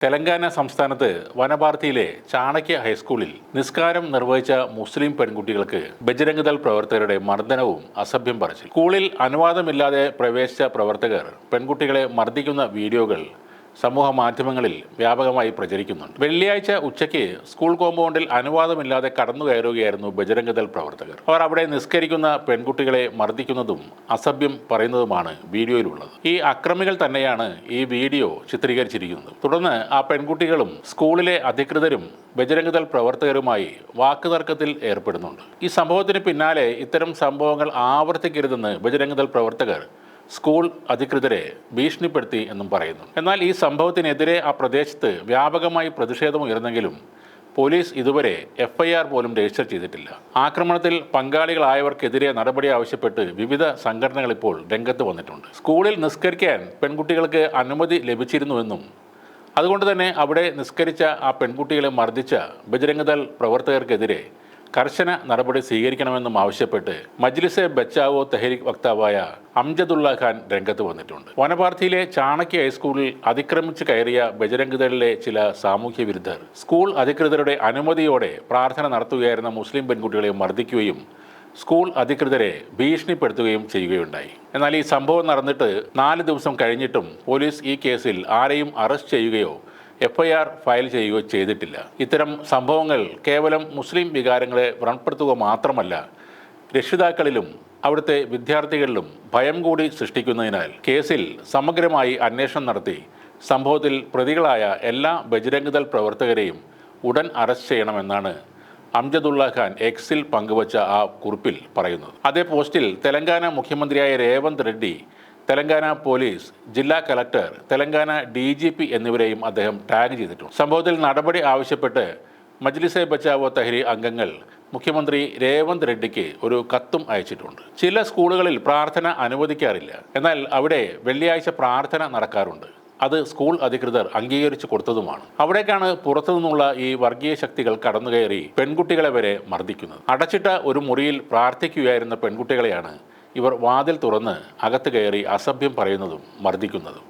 തെലങ്കാന സംസ്ഥാനത്ത് വനപാർത്തിയിലെ ചാണക്യ ഹൈസ്കൂളിൽ നിസ്കാരം നിർവഹിച്ച മുസ്ലിം പെൺകുട്ടികൾക്ക് ബജരംഗദൾ പ്രവർത്തകരുടെ മർദ്ദനവും അസഭ്യം പറച്ചിൽ സ്കൂളിൽ അനുവാദമില്ലാതെ പ്രവേശിച്ച പ്രവർത്തകർ പെൺകുട്ടികളെ മർദ്ദിക്കുന്ന വീഡിയോകൾ സമൂഹ മാധ്യമങ്ങളിൽ വ്യാപകമായി പ്രചരിക്കുന്നുണ്ട്. വെള്ളിയാഴ്ച ഉച്ചയ്ക്ക് സ്കൂൾ കോമ്പൗണ്ടിൽ അനുവാദമില്ലാതെ കടന്നു കയറുകയായിരുന്നു ബജരംഗദൾ പ്രവർത്തകർ. അവർ അവിടെ നിസ്കരിക്കുന്ന പെൺകുട്ടികളെ മർദ്ദിക്കുന്നതും അസഭ്യം പറയുന്നതുമാണ് വീഡിയോയിലുള്ളത്. ഈ അക്രമികൾ തന്നെയാണ് ഈ വീഡിയോ ചിത്രീകരിച്ചിരിക്കുന്നത്. തുടർന്ന് ആ പെൺകുട്ടികളും സ്കൂളിലെ അധികൃതരും ബജരംഗദൾ പ്രവർത്തകരുമായി വാക്കുതർക്കത്തിൽ ഏർപ്പെടുന്നുണ്ട്. ഈ സംഭവത്തിന് പിന്നാലെ ഇത്തരം സംഭവങ്ങൾ ആവർത്തിക്കരുതെന്ന് ബജരംഗദൾ പ്രവർത്തകർ സ്കൂൾ അധികൃതരെ ഭീഷണിപ്പെടുത്തി എന്നും പറയുന്നു. എന്നാൽ ഈ സംഭവത്തിനെതിരെ ആ പ്രദേശത്ത് വ്യാപകമായി പ്രതിഷേധം ഉയർന്നെങ്കിലും പോലീസ് ഇതുവരെ എഫ്ഐആർ പോലും രജിസ്റ്റർ ചെയ്തിട്ടില്ല. ആക്രമണത്തിൽ പങ്കാളികളായവർക്കെതിരെ നടപടി ആവശ്യപ്പെട്ട് വിവിധ സംഘടനകൾ ഇപ്പോൾ രംഗത്ത് വന്നിട്ടുണ്ട്. സ്കൂളിൽ നിസ്കരിക്കാൻ പെൺകുട്ടികൾക്ക് അനുമതി ലഭിച്ചിരുന്നുവെന്നും അതുകൊണ്ട് തന്നെ അവിടെ നിസ്കരിച്ച ആ പെൺകുട്ടികളെ മർദ്ദിച്ച ബജരംഗദൾ പ്രവർത്തകർക്കെതിരെ കർശന നടപടി സ്വീകരിക്കണമെന്നും ആവശ്യപ്പെട്ട് മജ്ലിസെ ബച്ചാവോ തെഹരിക് വക്താവായ അംജദുള്ള ഖാൻ രംഗത്ത് വന്നിട്ടുണ്ട്. വനപാർത്തിയിലെ ചാണക്യ ഹൈസ്കൂളിൽ അതിക്രമിച്ചു കയറിയ ബജരംഗദളിലെ ചില സാമൂഹ്യ വിരുദ്ധർ സ്കൂൾ അധികൃതരുടെ അനുമതിയോടെ പ്രാർത്ഥന നടത്തുകയായിരുന്ന മുസ്ലിം പെൺകുട്ടികളെ മർദ്ദിക്കുകയും സ്കൂൾ അധികൃതരെ ഭീഷണിപ്പെടുത്തുകയും ചെയ്യുകയുണ്ടായി. എന്നാൽ ഈ സംഭവം നടന്നിട്ട് നാല് ദിവസം കഴിഞ്ഞിട്ടും പോലീസ് ഈ കേസിൽ ആരെയും അറസ്റ്റ് ചെയ്യുകയോ എഫ്ഐആർ ഫയൽ ചെയ്യുകയോ ചെയ്തിട്ടില്ല. ഇത്തരം സംഭവങ്ങൾ കേവലം മുസ്ലിം വികാരങ്ങളെ വ്രണപ്പെടുത്തുക മാത്രമല്ല രക്ഷിതാക്കളിലും അവിടുത്തെ വിദ്യാർത്ഥികളിലും ഭയം കൂടി സൃഷ്ടിക്കുന്നതിനാൽ കേസിൽ സമഗ്രമായി അന്വേഷണം നടത്തി സംഭവത്തിൽ പ്രതികളായ എല്ലാ ബജരംഗദൾ പ്രവർത്തകരെയും ഉടൻ അറസ്റ്റ് ചെയ്യണമെന്നാണ് അംജദുള്ള ഖാൻ എക്സിൽ പങ്കുവച്ച ആ കുറിപ്പിൽ പറയുന്നത്. അതേ പോസ്റ്റിൽ തെലങ്കാന മുഖ്യമന്ത്രിയായ രേവന്ത് റെഡ്ഡി തെലങ്കാന പോലീസ് ജില്ലാ collector Telangana D G P എന്നിവരെയും അദ്ദേഹം ടാഗ് ചെയ്തിട്ടുണ്ട്. സംഭവത്തിൽ നടപടി ആവശ്യപ്പെട്ട് മജ്ലിസെ ബച്ചാവോ തഹരി അംഗങ്ങൾ മുഖ്യമന്ത്രി രേവന്ത് റെഡ്ഡിക്ക് ഒരു കത്തും അയച്ചിട്ടുണ്ട്. ചില സ്കൂളുകളിൽ പ്രാർത്ഥന അനുവദിക്കാറില്ല. എന്നാൽ അവിടെ വെള്ളിയാഴ്ച പ്രാർത്ഥന നടക്കാറുണ്ട്. അത് സ്കൂൾ അധികൃതർ അംഗീകരിച്ചു കൊടുത്തതുമാണ്. അവിടേക്കാണ് പുറത്തു നിന്നുള്ള ഈ വർഗീയ ശക്തികൾ കടന്നുകയറി പെൺകുട്ടികളെ വരെ മർദ്ദിക്കുന്നത്. അടച്ചിട്ട ഒരു മുറിയിൽ പ്രാർത്ഥിക്കുകയായിരുന്ന പെൺകുട്ടികളെയാണ് ഇവർ വാതിൽ തുറന്ന് അകത്ത് കയറി അസഭ്യം പറയുന്നതും മർദ്ദിക്കുന്നതും.